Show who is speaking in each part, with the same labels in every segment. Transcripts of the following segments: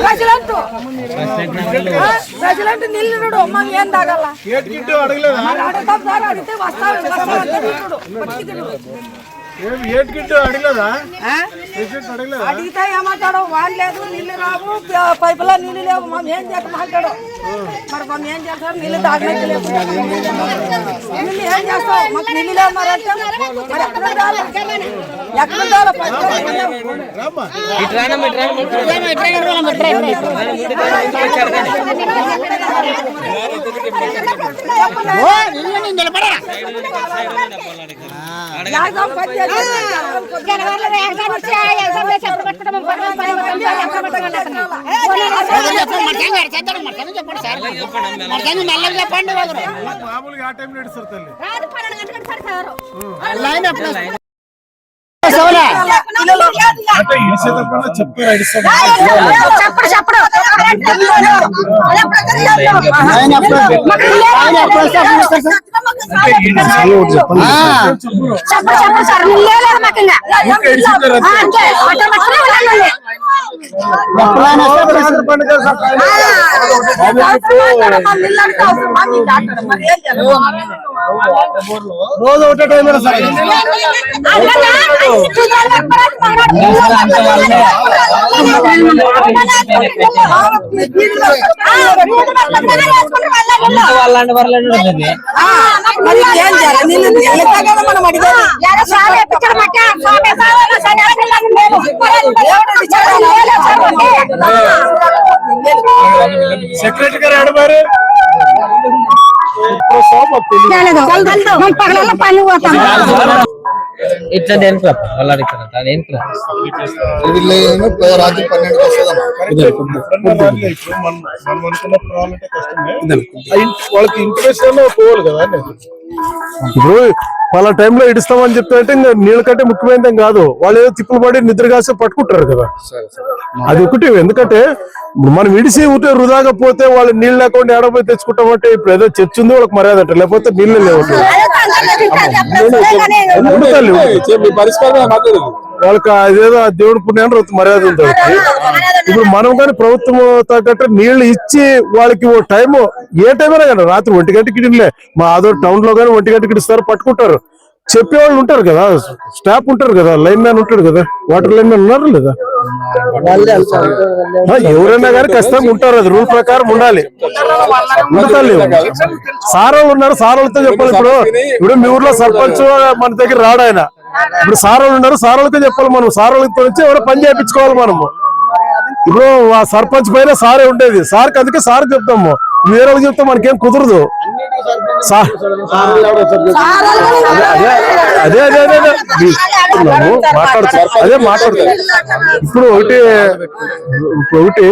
Speaker 1: ప్రజలంటూ ఆ, ప్రజలంటూ నీళ్ళు మనం ఏం తాగల
Speaker 2: ఏటికింటూ అడగలేదా
Speaker 1: మరి అడుగుతాం సార్ అడిగితే వస్తాం అడిగితే ఏమంటాడు వాళ్ళు లేదు నీళ్ళు రావు పైపులో నీళ్ళు లేవు. మనం ఏం చేస్తామంటాడు మరి మనం ఏం చేస్తాం లేవు. నీళ్ళు ఏం చేస్తాం మాకు నీళ్ళు లేవు మరి అంటే మరి ఎక్కడ ఎక్కడ పైపులో నీళ్ళు లేవు.
Speaker 2: రామ్మా
Speaker 1: యాగం పని
Speaker 2: మామూలుగా ఆ టైంలో నడుస్తారు తల్లి అంటే ఇడిసేటప్పుడు చెప్పారు అడిస్తాం
Speaker 1: చెప్పడు చెప్పడు చెప్పడు చెప్పడు సార్ లేదు మాకు ఇంకా. ఆ, అంతే. ఆటోమేటిక్గా వెళ్ళాలి.
Speaker 2: రోజు ఒకటే టైం
Speaker 3: వాళ్ళని ఉంటుంది
Speaker 1: మరి ఏం చేయాలి మనం అడిగేది
Speaker 2: సెక్రటరీ గారు తెలియదు
Speaker 1: పని పోతాం
Speaker 3: ఇట్లా
Speaker 4: నేను రాత్రి పన్నెండుకి వస్తుందమ్మా
Speaker 2: వాళ్ళు ఇప్పుడు మనం మనం అనుకున్నప్పుడు రావాలంటే కష్టమే ఆ ఇంటి- వాళ్ళకి ఇంట్రెస్ట్ పోవాలి కదా ఇప్పుడు వాళ్ళ టైంలో ఇడుస్తామని చెప్తే అంటే ఇంకా నీళ్ళ కంటే ముఖ్యమైనది కాదు. వాళ్ళు ఏదో తిప్పులు పడి నిద్ర కాసి పట్టుకుంటారు కదా. అది ఒకటి. ఎందుకంటే మనం ఇడిసి ఉంటే వృధాగా పోతే వాళ్ళు నీళ్ళు లేకుండా ఏడపోయి తెచ్చుకుంటామంటే ఇప్పుడు ఏదో చర్చ ఉంది వాళ్ళకి మర్యాద అంటారు లేకపోతే నీళ్ళు లేవు. వాళ్ళకి అదేదో దేవుడి పుణ్యాన్ని మర్యాద వాళ్ళకి. ఇప్పుడు మనం కానీ ప్రభుత్వం తగ్గట్టు నీళ్ళు ఇచ్చి వాళ్ళకి ఓ టైం ఏ టైం అయినా కానీ రాత్రి ఒంటి గంటకి ఇడిలే మా ఆదో టౌన్లో కానీ ఒంటి గంటకి ఇస్తారు పట్టుకుంటారు. చెప్పేవాళ్ళు ఉంటారు కదా స్టాఫ్ ఉంటారు కదా లైన్ మ్యాన్ ఉంటాడు కదా వాటర్ లైన్ మ్యాన్ ఉన్నారు లేదా? ఎవరైనా కానీ ఖచ్చితంగా ఉంటారు అది రూల్ ప్రకారం ఉండాలి. ఉండాలి. సార్ వాళ్ళు ఉన్నారు సార్ వాళ్ళతో చెప్పాలి. ఇప్పుడు ఇప్పుడు మీ ఊర్లో సర్పంచ్ మన దగ్గర రాడు ఆయన. ఇప్పుడు సార్ వాళ్ళు ఉన్నారు సార్ చెప్పాలి మనం. సార్ వచ్చి ఎవరో పని చేయించుకోవాలి మనము ఇప్పుడు ఆ సర్పంచ్ పైన సారే ఉండేది. సార్కి అందుకే సార్ చెప్తాము. వేరే వాళ్ళకి చెప్తే మనకేం కుదరదు. అదే అదే అదే అదే అదే మాట్లాడతాం ఇప్పుడు ఒకటి ఇప్పుడు ఒకటి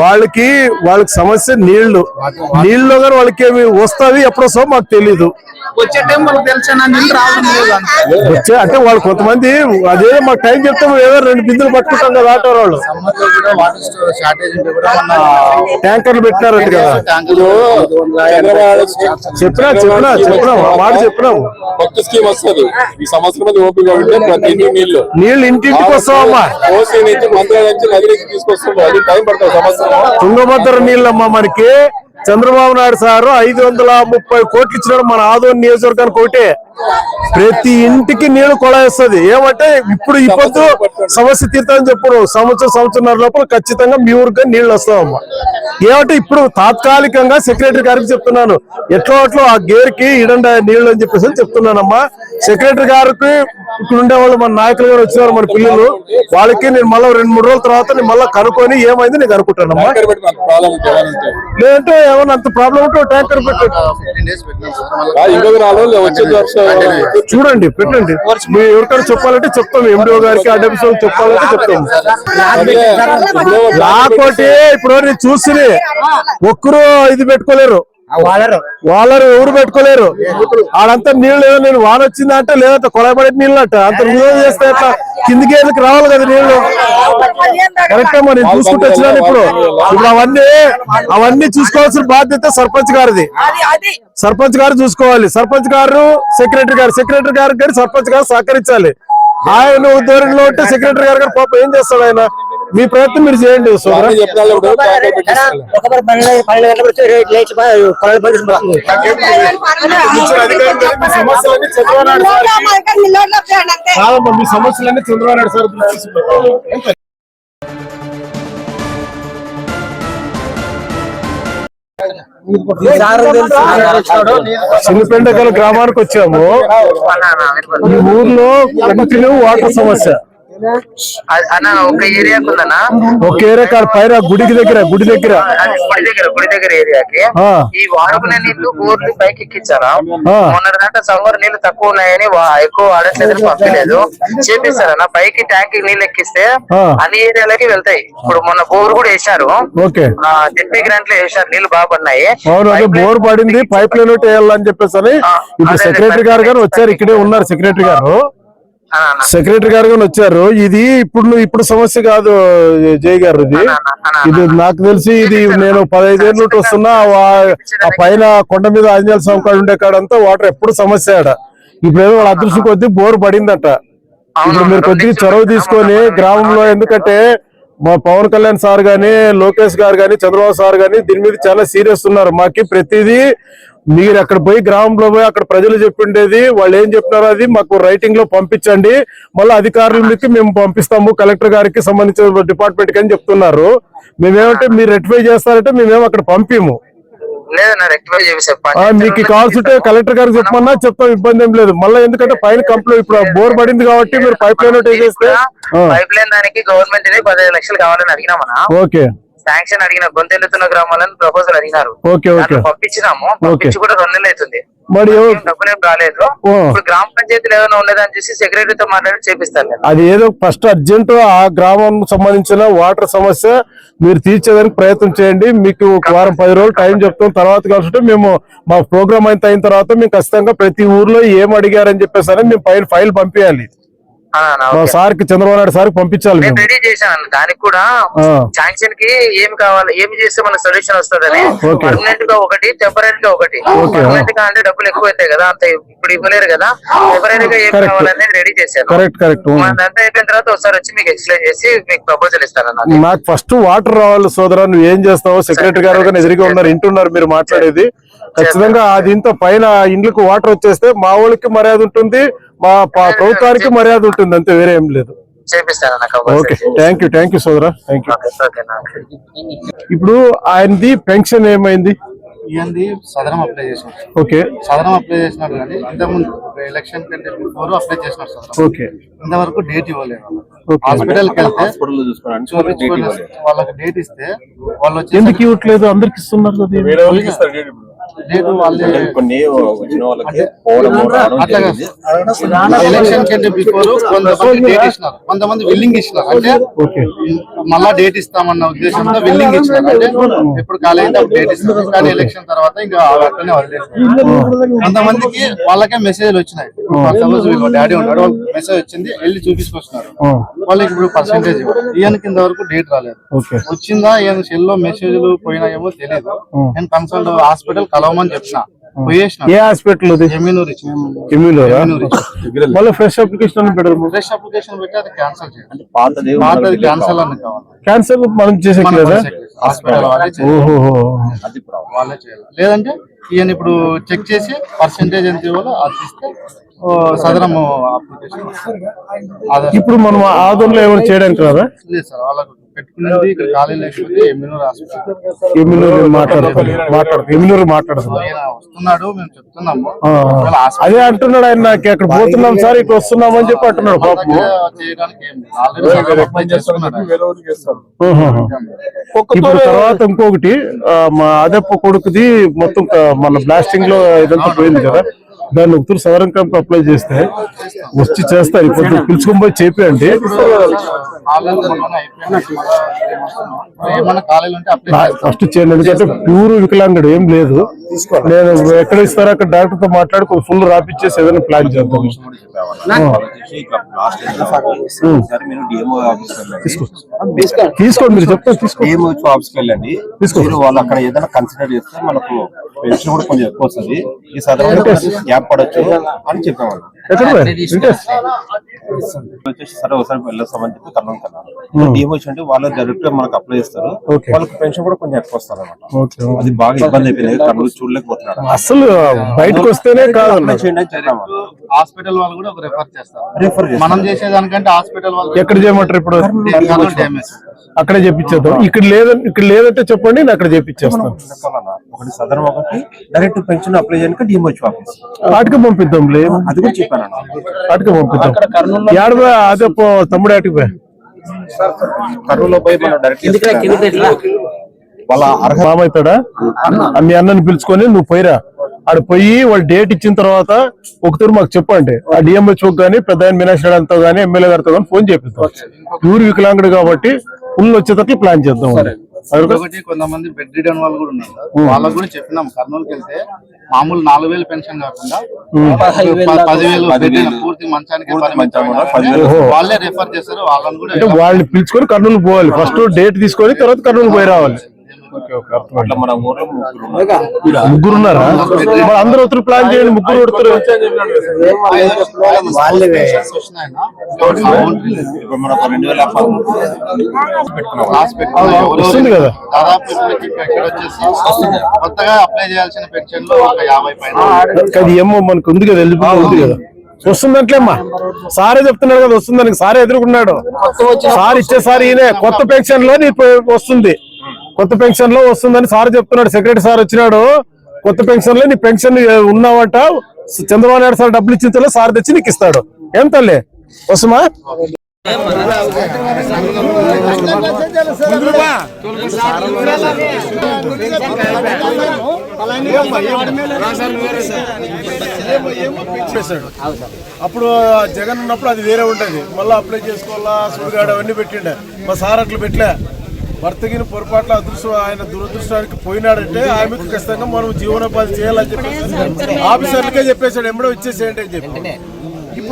Speaker 2: వాళ్ళకి వాళ్ళకి సమస్య నీళ్ళు. నీళ్ళు కానీ వాళ్ళకి ఏమి వస్తావి ఎప్పుడు వస్తావో మాకు తెలీదు.
Speaker 4: వచ్చే టైం
Speaker 2: అంటే వాళ్ళు కొంతమంది అదే మాకు టైం చెప్తే ఏదో రెండు బిందులు పట్టుకుంటాం కదా ఆటో వాళ్ళు. ట్యాంకర్లు పెట్టినారంట కదా. చెప్పినా చెప్పినా చెప్పినా మాట చెప్పినాము
Speaker 5: కొత్త స్కీమ్ వస్తుంది. ఈ సంవత్సరం ఓపిక ఉంటే ప్రతి నీళ్ళు.
Speaker 2: నీళ్ళు ఇంటింటికి వస్తావమ్మా.
Speaker 5: ఓసీ నుంచి మంత్రి నుంచి నది నుంచి తీసుకొస్తుంది అది టైం పడుతుంది సంవత్సరం.
Speaker 2: తుంగభద్ర నీళ్ళమ్మా మనకి. చంద్రబాబు నాయుడు సారు ఐదు వందల ముప్పై కోట్లు ఇచ్చినారు మన ఆదోని నియోజకవర్గానికి ఒకటే. ప్రతి ఇంటికి నీళ్ళు కొలాయిస్తుంది ఏమంటే ఇప్పుడు ఈ పొద్దు సమస్య తీర్థని చెప్పరు. సంవత్సరం సంవత్సరంన్నర లోపల ఖచ్చితంగా మీ ఊరికి నీళ్ళు వస్తావమ్మా ఏమంటే ఇప్పుడు తాత్కాలికంగా సెక్రటరీ గారికి చెప్తున్నాను. ఎట్లా అట్లా ఆ గేర్కి ఇడండి నీళ్ళు అని చెప్పేసి చెప్తున్నానమ్మా. సెక్రటరీ గారికి ఇక్కడ ఉండే వాళ్ళు మన నాయకులు గారు వచ్చినారు మన పిల్లలు. వాళ్ళకి నేను మళ్ళీ రెండు మూడు రోజుల తర్వాత నేను మళ్ళీ కనుక్కొని ఏమైంది నేను కనుక్కుంటానమ్మా. లేదంటే ఏమన్నా అంత ప్రాబ్లం ఉంటే ట్యాంకర్ పెట్టండి చూడండి పెట్టండి. మీరు ఎవరికైనా చెప్పాలంటే చెప్తాం ఎండిఓ గారికి వాళ్ళకి చెప్పాలంటే చెప్తాం. లాకోటి ఇప్పుడు నేను చూసి ఒక్కరు ఇది పెట్టుకోలేరు. వాళ్ళరు ఎవరు పెట్టుకోలేరు. ఆడంతా నీళ్ళు ఏదో నేను వాన వచ్చిందా అంటే లేదంటే కొలబడే నీళ్ళు అంట. అంత రిజర్వ్ చేస్తే ఎట్లా? కిందికి ఏళ్ళకి రావాలి కదా నీళ్ళు కరెక్టే మరి చూసుకుంటూ వచ్చినాను ఇప్పుడు. ఇప్పుడు అవన్నీ అవన్నీ చూసుకోవాల్సిన బాధ్యత సర్పంచ్ గారిది. సర్పంచ్ గారు చూసుకోవాలి. సర్పంచ్ గారు సెక్రటరీ గారు సెక్రటరీ గారికి కానీ సర్పంచ్ గారు సహకరించాలి. ఆయన ధోరణిలో ఉంటే సెక్రటరీ గారు గారు పాపం ఏం చేస్తాడు ఆయన? మీ ప్రయత్నం మీరు చేయండి మీ సమస్యలన్నీ చంద్రబాబు సార్ కాదమ్మా మీ సమస్యలన్నీ చంద్రబాబు నాయుడు సార్ తీసుకుంటారు. చిన్నపెండకల గ్రామానికి వచ్చాము. ఈ ఊర్లో కంటిన్యూ వాటర్ సమస్య.
Speaker 6: అన్న ఒక ఏరియాకు ఉందన్నా
Speaker 2: ఒక ఏరియా కాడ పైన గుడికి దగ్గర గుడి దగ్గర.
Speaker 6: గుడి దగ్గర గుడి దగ్గర ఏరియాకి. ఈ వాడుకునే నీళ్ళు ఊర్లు పైకి ఎక్కించారా. మొన్న దాకా సమ్మర్ నీళ్ళు తక్కువ ఉన్నాయని ఎక్కువ వాడట్లేదని పంపలేదు. చేపిస్తారన్న పైకి ట్యాంక్ నీళ్ళు ఎక్కిస్తే. అన్ని ఏరియాలకి వెళ్తాయి. ఇప్పుడు మొన్న బోర్ కూడా వేశారు.
Speaker 2: ఓకే.
Speaker 6: జెడ్పీ గ్రాంట్లో వేశారు నీళ్ళు బాగా పడినాయి.
Speaker 2: అవును బోర్ పడింది పైప్ లైన్ వేయాలని చెప్పేసి ఇప్పుడు సెక్రటరీ గారు గారు వచ్చారు ఇక్కడే ఉన్నారు సెక్రటరీ గారు. సెక్రటరీ గారు గారు వచ్చారు. ఇది ఇప్పుడు ఇప్పుడు సమస్య కాదు జై గారు ఇది. ఇది నాకు తెలిసి ఇది నేను పదహైదేళ్ళ నుండి వస్తున్నా ఆ పైన కొండ మీద ఆంజనేయ స్వామి కాడ ఉండే కాడంతా వాటర్ ఎప్పుడు సమస్య ఆడ. ఇప్పుడు ఏదో వాళ్ళ అదృష్టం కొద్దీ బోర్ పడిందట. ఇప్పుడు మీరు కొద్దిగా చొరవ తీసుకొని గ్రామంలో ఎందుకంటే మా పవన్ కళ్యాణ్ సార్ గాని లోకేష్ గారు గాని చంద్రబాబు సార్ గాని దీని మీద చాలా సీరియస్ ఉన్నారు. మాకి ప్రతిదీ మీరు అక్కడ పోయి గ్రామంలో పోయి అక్కడ ప్రజలు చెప్పిండేది వాళ్ళు ఏం చెప్తున్నారో అది మాకు రైటింగ్లో పంపించండి. మళ్ళీ అధికారులకి మేము పంపిస్తాము కలెక్టర్ గారికి సంబంధించిన డిపార్ట్మెంట్కి అని చెప్తున్నారు. మేమేమంటే మీరు రెక్టిఫై చేస్తారంటే మేమేమో అక్కడ పంపిము. మీకు కావాల్సింటే కలెక్టర్ గారికి చెప్పమన్నా చెప్తాం ఇబ్బంది ఏం లేదు. మళ్ళీ ఎందుకంటే పైన కంప్లైంట్ ఇప్పుడు బోర్ పడింది కాబట్టి మీరు పైప్ లైన్ ఆ,
Speaker 6: పైప్ లైన్ దానికి గవర్నమెంట్ పదిహేను లక్షలు కావాలని అడిగినామన్నా
Speaker 2: ఓకే.
Speaker 6: శాంక్షన్ అడిగిన గొంతెల్లుతున్న గ్రామాలను ప్రపోజల్ అడిగినారు.
Speaker 2: Okay okay.
Speaker 6: దాంట్లో పంపించినాము. పంపించి కూడా రెండు నెలలు అవుతుంది
Speaker 2: మరి
Speaker 6: డబ్బులేం రాలేదు. ఇప్పుడు గ్రామ పంచాయతీలు ఏమైనా ఉన్నదని చూసి సెక్రటరీతో మాట్లాడి చేపిస్తాను
Speaker 2: అది ఏదో ఫస్ట్ అర్జెంట్ ఆ గ్రామం సంబంధించిన వాటర్ సమస్య మీరు తీర్చేదానికి ప్రయత్నం చేయండి. మీకు ఒక వారం పది రోజులు టైం చెప్తాం. తర్వాత కలిసి మేము మా ప్రోగ్రామ్ అయిన అయిన తర్వాత మేము ఖచ్చితంగా ప్రతి ఊర్లో ఏం అడిగారని చెప్పేసి అని మేము ఫైల్ ఫైల్ పంపించాలి. మా. సార్కి చంద్రబాబు నాయుడు సార్ పంపించాలి
Speaker 6: నేను రెడీ చేశాను. దానికి కూడా. శాంక్షన్కి ఏం కావాలి ఏం చేస్తే మన సొల్యూషన్ వస్తుందని. పర్మనెంట్గా ఒకటి టెంపరీ గా ఒకటి. పర్మనెంట్గా అంటే డబ్బులు ఎక్కువ అవుతాయి కదా అంత ఇప్పుడు ఇవ్వలేరు కదా టెంపరీ గా ఏం
Speaker 2: Correct.
Speaker 6: కావాలనేది రెడీ చేశాను.
Speaker 2: Correct correct.
Speaker 6: అదంతా అయిపోయిన తర్వాత ఒకసారి వచ్చి మీకు ఎక్స్ప్లెయిన్ చేసి మీకు ప్రపోజల్ ఇస్తాను
Speaker 2: నాకు ఫస్ట్ వాటర్ రావాలి సోదరా నువ్వు ఏం చేస్తావు సెక్రటరీ గారు ఎదురుగా ఉన్నారు ఇంటున్నారు మీరు మాట్లాడేది. ఖచ్చితంగా ఆ దీంతో పైన ఇండ్లకు వాటర్ వచ్చేస్తే మా వాళ్ళకి మర్యాద ఉంటుంది మా ప- ప్రభుత్వానికి మర్యాద ఉంటుంది అంతే వేరే ఏం లేదు. Okay thank you thank you సోదరా థ్యాంక్ యూ
Speaker 6: ఓకేనా
Speaker 2: ఇప్పుడు ఆయనది పెన్షన్ ఏమైంది?
Speaker 4: ఇవన్నీ సదరం అప్లై చేసినాడు
Speaker 2: ఓకే.
Speaker 4: సదరం అప్లై చేసినాడు కానీ ఇంతకుముందు ఎలక్షన్ కంటే బిఫోర్ అప్లై చేసినాడు సదరం
Speaker 2: ఓకే.
Speaker 4: ఇంతవరకు డేట్ ఇవ్వలేదు. చూపించుకొని వాళ్ళకి డేట్ ఇస్తే వాళ్ళు వచ్చి
Speaker 2: ఎందుకు ఇవ్వట్లేదు? అందరికి ఇస్తున్నారు
Speaker 5: ఇప్పుడు.
Speaker 4: వాళ్ళే
Speaker 7: కొన్ని వచ్చిన వాళ్ళకి.
Speaker 4: ఎలక్షన్ కంటే బిఫోర్ కొంతమంది డేట్ ఇచ్చినారు కొంతమంది విల్లింగ్ ఇచ్చినారు అంటే మళ్ళా డేట్ ఇస్తామన్న ఉద్దేశంతో విల్లింగ్ ఇచ్చినారు అంటే ఎప్పుడు ఖాళీ అయితే డేట్ ఇస్తారు కానీ ఎలక్షన్ తర్వాత ఇంకా అట్లనే వదిలేస్తారు కొంతమందికి వాళ్ళకే మెసేజ్లు వచ్చినాయి. సపోజ్ వీళ్ళ డాడీ ఉన్నాడు. మెసేజ్ వచ్చింది. వెళ్ళి చూపించుకొస్తున్నారు. వాళ్ళకి ఇప్పుడు పర్సంటేజ్ ఈయన కింద వరకు డేట్ రాలేదు. వచ్చిందా? ఈయన సెల్లో మెసేజ్లు పోయినాయేమో తెలియదు నేను కన్సల్ట్ హాస్పిటల్ కలవమని చెప్పిన. పోయేసిన
Speaker 2: ఏ హాస్పిటల్ మళ్ళీ ఫ్రెష్ అప్లికేషన్ పెడదాము
Speaker 4: ఫ్రెష్ అప్లికేషన్ పెట్టి అది క్యాన్సల్ చేయాలి.
Speaker 7: పాతది
Speaker 4: క్యాన్సల్ అని కావాలి.
Speaker 2: క్యాన్సర్ మనం చేసేట్లేదా
Speaker 4: హాస్పిటల్ వాళ్ళే చేయాలి. లేదంటే ఈయన ఇప్పుడు చెక్ చేసి పర్సంటేజ్ ఎంత ఇవ్వాలో అది ఇస్తే ఓ, సదరం అప్లికేషన్ ఆధార్
Speaker 2: ఇప్పుడు మనం ఆదంలో ఏమైనా చేయడానికి రాదా
Speaker 4: లేదు సార్ వాళ్ళకు పెట్టుకునేది ఇక్కడ ఖాళీ లేకపోతే ఎమ్యూనూర్ హాస్పిటల్ ఆయన వస్తున్నాడు మేము చెప్తున్నాము.
Speaker 2: ఆ,
Speaker 4: ఒకవేళ హాస్పిటల్
Speaker 2: అదే అంటున్నాడు ఆయన నాకు. అక్కడ పోతున్నాం సార్ ఇటు వస్తున్నాం అని చెప్పి అంటున్నాడు పాపం
Speaker 4: చేయడానికి ఏం లేదు. ఆల్రెడీ సదరం అప్లై చేసుకున్నాడు ఆయన.
Speaker 5: వేరే వాళ్ళకి ఇస్తారు
Speaker 2: ఇప్పుడు తర్వాత ఇంకొకటి ఆ, మా అదప్ప కొడుకుది మొత్తం క- మన బ్లాస్టింగ్లో ఇదంతా పోయింది కదా. దాన్ని ఉత్తర సదరం క్యాంప్ అప్లై చేస్తే వచ్చి చేస్తారు. ఇప్పుడు పిలుచుకొని పోయి చేపియండి. ఫస్ట్ చేయండి ఎందుకంటే ప్యూర్ వికలాంగుడు ఏం లేదు. నేను ఎక్కడ ఇస్తారో అక్కడ డాక్టర్తో మాట్లాడి ఫుల్ రాపిచ్చేసి ఏదైనా ప్లాన్ చేద్దాం. తీసుకోండి మీరు చెప్తారు తీసుకోండి.
Speaker 7: వాళ్ళు అక్కడ ఏదైనా కన్సిడర్ చేస్తే మనకు పెన్షన్ కూడా కొంచెం ఎక్కువ వస్తుంది. ఈ సదరం గ్యాప్ పడొచ్చు అని?
Speaker 2: వెంకటేష్.
Speaker 7: వచ్చేసి సరే ఒకసారి వెళ్ళొస్తామని చెప్పి కర్నూలు కన్నారు డిఎం అంటే వాళ్ళు డైరెక్ట్గా మనకు అప్లై చేస్తారు. వాళ్ళకి పెన్షన్ కూడా కొంచెం ఎక్కువ వస్తారు అనమాట
Speaker 2: ఓకే.
Speaker 7: అది బాగా ఇబ్బంది అయిపోయింది. కర్నూలు చూడలేకపోతున్నాడు.
Speaker 2: అసలు బయటకు వస్తేనే కాదు
Speaker 4: హాస్పిటల్ వాళ్ళు కూడా ఒక రెఫర్ చేస్తారు.
Speaker 7: రిఫర్
Speaker 4: మనం చేసేదానికంటే హాస్పిటల్ వాళ్ళు
Speaker 2: ఎక్కడ చేయమంటారు ఇప్పుడు? అక్కడే చేపించేద్దాం. ఇక్కడ లేదంటే ఇక్కడ లేదంటే చెప్పండి నేను అక్కడ చేపించేస్తాను.
Speaker 7: ఒకటి సదరం ఒకటి డైరెక్ట్ పెన్షన్ అప్లై చేయడానికి డిఎంహెచ్ ఆఫీస్
Speaker 2: వాటికి పంపిద్దాంలే.
Speaker 7: అది కూడా అన్న
Speaker 2: పంపిద్దాం ఏడ పోయి అదే పో తమ్ముడు ఆటికి పోయి?
Speaker 7: కర్నూలులో పోయి మనం డైరెక్ట్ వాళ్ళ అర్హత
Speaker 2: మామవుతాడా మీ అన్నని పిలుచుకొని నువ్వు పోయిరా. ఆడ పోయి వాళ్ళు డేట్ ఇచ్చిన తర్వాత ఒకసారి మాకు చెప్పండి ఆ డిఎంహెచ్ఓ గానీ పెద్ద ఆయన మీనాక్షి గారితో గానీ ఎమ్మెల్యే గారితో గానీ ఫోన్ చేపిస్తాం. ఊరు వికలాంగుడు కాబట్టి ఫుల్ వచ్చేటట్లు ప్లాన్ చేద్దాం.
Speaker 4: ఒకటి కొంతమంది బెడ్ రిడన్ వాళ్ళు కూడా ఉన్నారు. వాళ్ళకు కూడా చెప్పినాం. కర్నూలుకి వెళ్తే మామూలు నాలుగు వేలు పెన్షన్ కాకుండా పదివేలు పూర్తి మంచానికి వాళ్ళే రెఫర్ చేస్తారు. వాళ్ళని కూడా
Speaker 2: అంటే వాళ్ళని పిలుచుకొని కర్నూలు పోవాలి. ఫస్ట్ డేట్ తీసుకొని తర్వాత కర్నూలు పోయి రావాలి.
Speaker 7: ముగ్గురు ఉన్నారు.
Speaker 2: మరి అందరూ ప్లాన్ చేయండి ముగ్గురు కొడుతారు వస్తుంది కదా.
Speaker 4: కొత్తగా అప్లై చేయాల్సిన పెన్షన్లో ఒక యాభై పైన
Speaker 2: అది ఏమో మనకు ఉంది కదా ఎలిజిబుల్ ఉంది కదా. వస్తుందంట్లేమ్మా సారే చెప్తున్నాడు కదా వస్తుందని. సారే ఎదుర్కొన్నాడు. సార్ ఇచ్చే సార్ ఈయనే. కొత్త పెన్షన్లో నీకు వస్తుంది. కొత్త పెన్షన్లో వస్తుందని సార్ చెప్తున్నాడు సెక్రటరీ సార్ వచ్చినాడు. కొత్త పెన్షన్లో నీ పెన్షన్ ఉన్నావంట. చంద్రబాబు నాయుడు సార్ డబ్బులు ఇచ్చిన తర్వాత సార్ తెచ్చి నీకు ఇస్తాడు. ఏం తల్లి? వస్తుమా? అప్పుడు జగన్ ఉన్నప్పుడు అది వేరే ఉంటది. మళ్ళీ అప్లై చేసుకోవాలా? సుడిగాడు అవన్నీ పెట్టిండే. మా సార్ అట్లా పెట్టలే. భర్తగిన పొరపాట్ల అదృష్టం ఆయన దురదృష్టానికి పోయినాడంటే ఆమెకు ఖచ్చితంగా మనం జీవనోపాధి చేయాలని చెప్పేసి ఆఫీసర్లకే చెప్పేశాడు ఎంబడో ఇచ్చేసేయండి అని చెప్పి.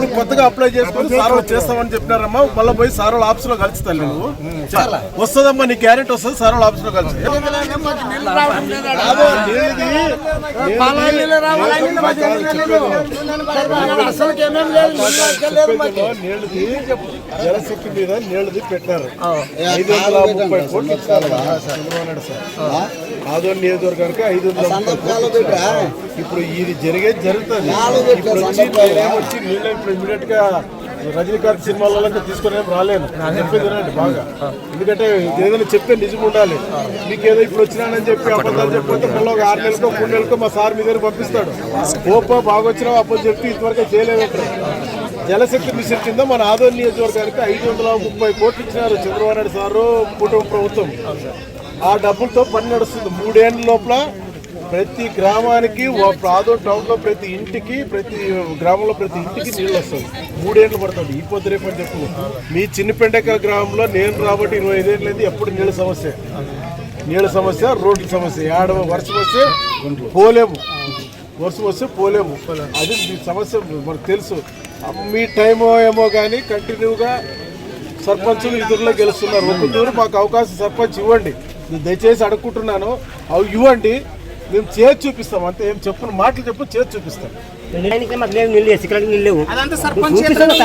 Speaker 2: ఇప్పుడు కొత్తగా అప్లై చేసుకొని సార్ వాళ్ళు చేస్తామని చెప్పినారమ్మా మళ్ళీ పోయి సార్ వాళ్ళ ఆఫీస్లో కలుస్తాను నువ్వు వస్తుందమ్మా నీ గ్యారెంటీ వస్తుంది సార్ వాళ్ళ ఆఫీస్లో కలిసి. జలశక్తి మీద నీళ్ళది పెట్టినారు ఐదు వందల ముప్పై కోట్లు ఇస్తారు. చంద్రబాబు నాయుడు సార్. ఆదోని నియోజకవర్గానికి ఐదు. ఇప్పుడు ఇది జరిగేది జరుగుతుంది. ఇప్పుడు వచ్చి వచ్చి నీళ్ళు ఇప్పుడు ఇమీడియట్గా రజనీకాంత్ సినిమాలలో తీసుకొని రాలేను. చెప్పేది వినండి బాగా. ఎందుకంటే ఏదైనా చెప్తే నిజం ఉండాలి. మీకు ఏదో ఇప్పుడు వచ్చినానని చెప్పి అబద్ధాలు చెప్పితే మళ్ళీ ఒక ఆరు నెలలకో మూడు నెలలకో మా సార్ మీ దగ్గర పంపిస్తాడు. ఓపో బాగా వచ్చినావు అప్పుడు చెప్పి ఇంతవరకు చేయలేదు జలశక్తి మిషన్ కింద మన ఆదోని నియోజకవర్గానికి ఐదు వందల ముప్పై కోట్లు ఇచ్చినారు చంద్రబాబు నాయుడు సారు కుటుంబ ప్రభుత్వం. ఆ డబ్బులతో పని నడుస్తుంది. మూడేళ్ళ లోపల ప్రతి గ్రామానికి ఒక టౌన్లో ప్రతి ఇంటికి ప్రతి గ్రామంలో ప్రతి ఇంటికి నీళ్ళు వస్తుంది మూడేళ్ళు పడుతుంది. ఈ పొద్దు రేపు అని చెప్పు. మీ చిన్నపెండక గ్రామంలో నేను రాబట్టి ఇరవై ఐదేళ్ళైంది ఎప్పుడు నీళ్ళ సమస్య? నీళ్ళ సమస్య రోడ్ల సమస్య. ఏడ వర్షం వస్తే పోలేము. వర్షం వస్తే పోలేము. అది మీ సమస్య మనకు తెలుసు. మీ టైమో ఏమో కానీ కంటిన్యూగా సర్పంచులు ఇద్దరులో గెలుస్తున్నారు. ఒక తూరు మాకు అవకాశం సర్పంచ్ ఇవ్వండి. నేను దయచేసి అడుక్కుంటున్నాను. అవి ఇవ్వండి. మేము చేసి చూపిస్తాం. అంతే ఏం చెప్పిన మాటలు చెప్పు చేసి చూపిస్తాం.
Speaker 8: సర్పంచ్ గెలిచేలాంటి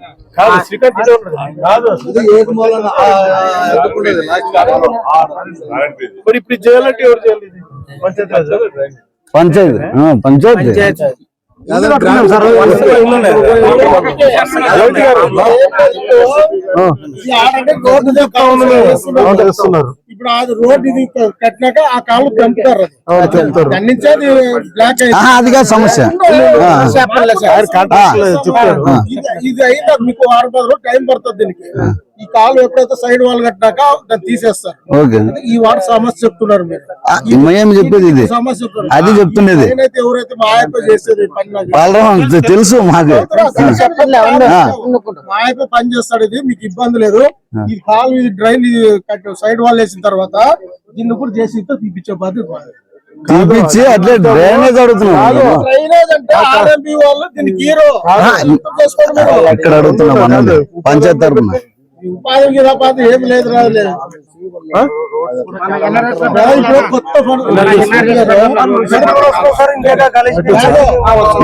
Speaker 2: కాదు శ్రీకాంత్. కాదు మరి ఇప్పుడు చేయాలంటే ఎవరు చేయాలి? పంచాయతీ.
Speaker 9: పంచాయతీ.
Speaker 2: ఇస్తున్నారు.
Speaker 10: ఇప్పుడు అది రోడ్ ఇది కట్టినాక ఆ కాళ్ళు అది.
Speaker 9: అదిగా సమస్య.
Speaker 10: ఇది అయినా మీకు ఆరు పది రోజులు టైం పడుతుంది దీనికి. ఈ కాలు ఎప్పుడైతే సైడ్ వాల్ కట్టినాక దాన్ని తీసేస్తారు. ఈ వాడు సమస్య చెప్తున్నారు మీరు.
Speaker 9: చెప్పేది ఇది?
Speaker 10: సమస్య
Speaker 9: అది చెప్తుండేది
Speaker 10: నేనైతే ఎవరైతే మా ఆయప్ప చేసేది పని
Speaker 9: తెలుసు. మాకు.
Speaker 10: మా పని చేస్తాడు ఇది మీకు ఇబ్బంది లేదు. ఈ కాలు ఇది డ్రైన్ సైడ్ వాల్ వేసిన తర్వాత దీన్ని కూడా చేసి తీపిచ్చే బాధ్యత.
Speaker 9: తీపిచ్చి అట్లే డ్రైనేజ్ అడుగుతున్నాను
Speaker 10: డ్రైనేజ్ అంటే ఆర్ఎంపీ వాళ్ళు దీనికి హీరో. అర్థం చేసుకోండి మీరు.
Speaker 9: ఇక్కడ అడుగుతున్నా పంచాయత్ తరపున.
Speaker 10: ఈ ఉపాధి గిరాపాధి ఏం లేదు రాదు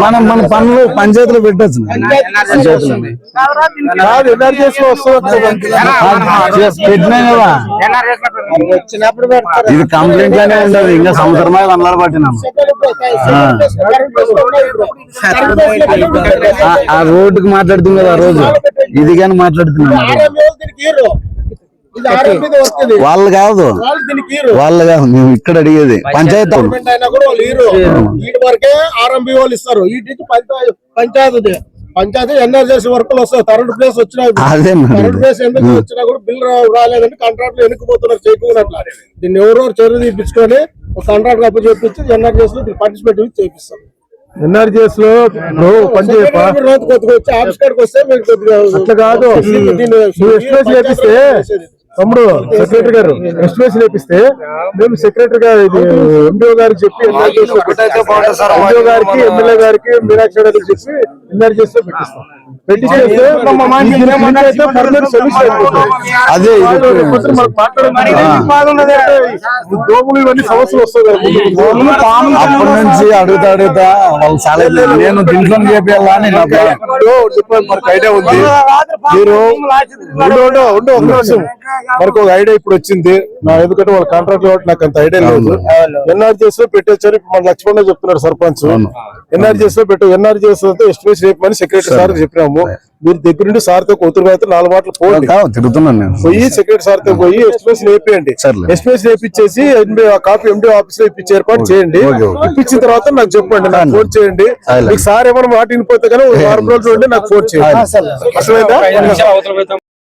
Speaker 9: మనం మన పనులు పంచాయతీలో పెట్టచ్చు పెట్టినా కదా ఇది కంప్లైంట్ గానే ఉండదు ఇంకా సంవత్సరమే వందలు పట్టినాము ఆ- ఆ రోడ్డుకి మాట్లాడుతుంది కదా ఆ రోజు. ఇది కానీ మాట్లాడుతున్నాం. వాళ్ళు కాదు.
Speaker 10: వాళ్ళు
Speaker 9: కాదు మేము ఇక్కడ అడిగేది. పంచాయతీ
Speaker 10: కూడా వాళ్ళు హీరో. వీటి వరకే ఆర్ఎంపీ వాళ్ళు ఇస్తారు. పంచాయతీ పంచాయతీ. పంచాయతీ ఎన్ఆర్జెస్ వర్కులు వస్తాయి. థర్డ్ ప్లేస్ వచ్చినా. థర్డ్ ప్లేస్ ఎందుకు వచ్చినా కూడా బిల్ రాలేదని కాంట్రాక్ట్ వెనుకపోతున్నారు చేయకున్నట్ల దీన్ని ఎవరెవరు చర్య తీపించుకొని కాంట్రాక్ట్ అప్పు చేపించి ఎన్ఆర్జెస్లో పార్టిసిపేట్ చేపిస్తాం
Speaker 2: ఎన్ఆర్జీఎస్లో బ్రో పని చేయపా
Speaker 10: రోజు కొద్దిగా వచ్చి ఆఫీస్ కాడికి వస్తే మీరు కొద్దిగా
Speaker 2: అట్లా కాదు.
Speaker 10: దీన్ని-
Speaker 2: నువ్వు ఎస్టిమేషన్ లేపిస్తే తమ్ముడు సెక్రటరీ గారు ఎస్టిమేషన్ లేపిస్తే మేము సెక్రటరీ గారు ఇది ఎండిఓ గారికి చెప్పి ఎండిఓ గారికి ఎమ్మెల్యే గారికి మీనాక్షి గారికి చెప్పి ఎన్ఆర్జీఎస్లో పెట్టిస్తాం.
Speaker 9: అదే
Speaker 2: ఇవన్నీ సమస్యలు వస్తాయి.
Speaker 9: అప్పటి నుంచి అడుగుతా అడుగుతా వాళ్ళు చాలా. నేను దీంట్లో చేపియాలని నా ప్లాన్
Speaker 2: ఇప్పుడు చెప్పండి, మనకు ఐడియా ఉంది మీరు ఉండు ఉండు ఉండు ఒక నిమిషం మనకు ఒక ఐడియా ఇప్పుడు వచ్చింది నా ఎందుకంటే వాళ్ళ కాంట్రాక్ట్ కాబట్టి నాకు అంత ఐడియా లేదు ఎన్ఆర్జీఎస్లో పెట్టొచ్చని ఇప్పుడు మన లక్ష్మణ చెప్తున్నారు సర్పంచ్ ఎన్ఆర్జీఎస్లో పెట్టు ఎన్ఆర్జీఎస్ ఎస్టిమేషన్ రేపమని సెక్రటరీ సార్. చెప్పినాము. మీరు దగ్గర నుండి సార్తో కూతురు అయితే నాలుగు మాటలు పోండి.
Speaker 9: కాదు, తిరుగుతున్నాను నేను.
Speaker 2: పోయి సెక్రటరీ సార్తో పోయి ఎస్టిమేషన్ వేపియండి. ఎస్టిమేషన్ వేపించేసి కాపీ ఎండి ఆఫీస్లో ఇప్పించే ఏర్పాటు చేయండి. ఇప్పించిన తర్వాత నాకు చెప్పండి నాకు ఫోన్ చేయండి. మీకు సార్ ఏమైనా మాట వినిపోతే కానీ ఒక వారం రోజులు నాకు ఫోన్ చేయండి. అర్థమైందా?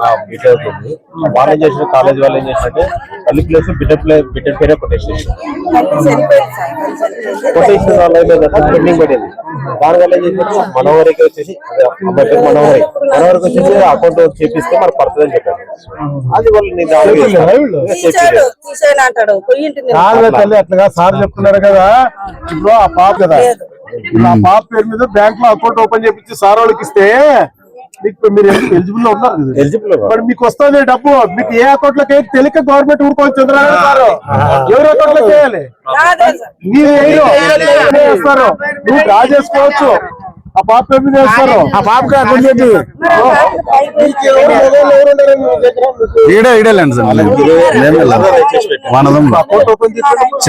Speaker 9: ఉన్నారు సార్
Speaker 7: వాళ్ళు ఏం చేసిన కాలేజ్ వాళ్ళు ఏం చేసినట్టే తల్లి ప్లేస్ బిడ్డ ప్లేస్ బిడ్డ పేరే కొట్టేసేసి కొట్టేసిన వాళ్ళ పెండింగ్ పడేది దానివల్ల ఏం చేసినట్టు మనవరికి వచ్చేసి అమ్మాయి పేరు మనవరి మనవరికి వచ్చేసి అకౌంట్ చేపిస్తే మనకు పడుతుంది అని చెప్పారు. అది వాళ్ళు నేను
Speaker 2: తల్లి అట్లా సార్ చెప్తున్నారు కదా ఇప్పుడు ఆ పాప కదా. ఆ పాప పేరు మీద బ్యాంక్లో అకౌంట్ ఓపెన్ చేపించి సార్ వాళ్ళకి ఇస్తే మీకు మీరు ఎలిజిబుల్లో ఉన్నారు కదా.
Speaker 7: ఎలిజిబుల్
Speaker 2: మరి మీకు వస్తుంది డబ్బు. మీకు ఏ అకౌంట్లోకి? తెలియక గవర్నమెంట్ ఊరుకోవచ్చు చంద్రబాబు సార్ ఎవరి అకౌంట్లోకి వేయాలి మీరు వేస్తారు నువ్వు డ్రా చేసుకోవచ్చు ఆ పాప పేరు మీద వేస్తారు ఆ పాపకి అకౌంట్ చెప్పి
Speaker 9: ఈడే ఈడేలేండి సార్.
Speaker 2: అకౌంట్ ఓపెన్ చేసి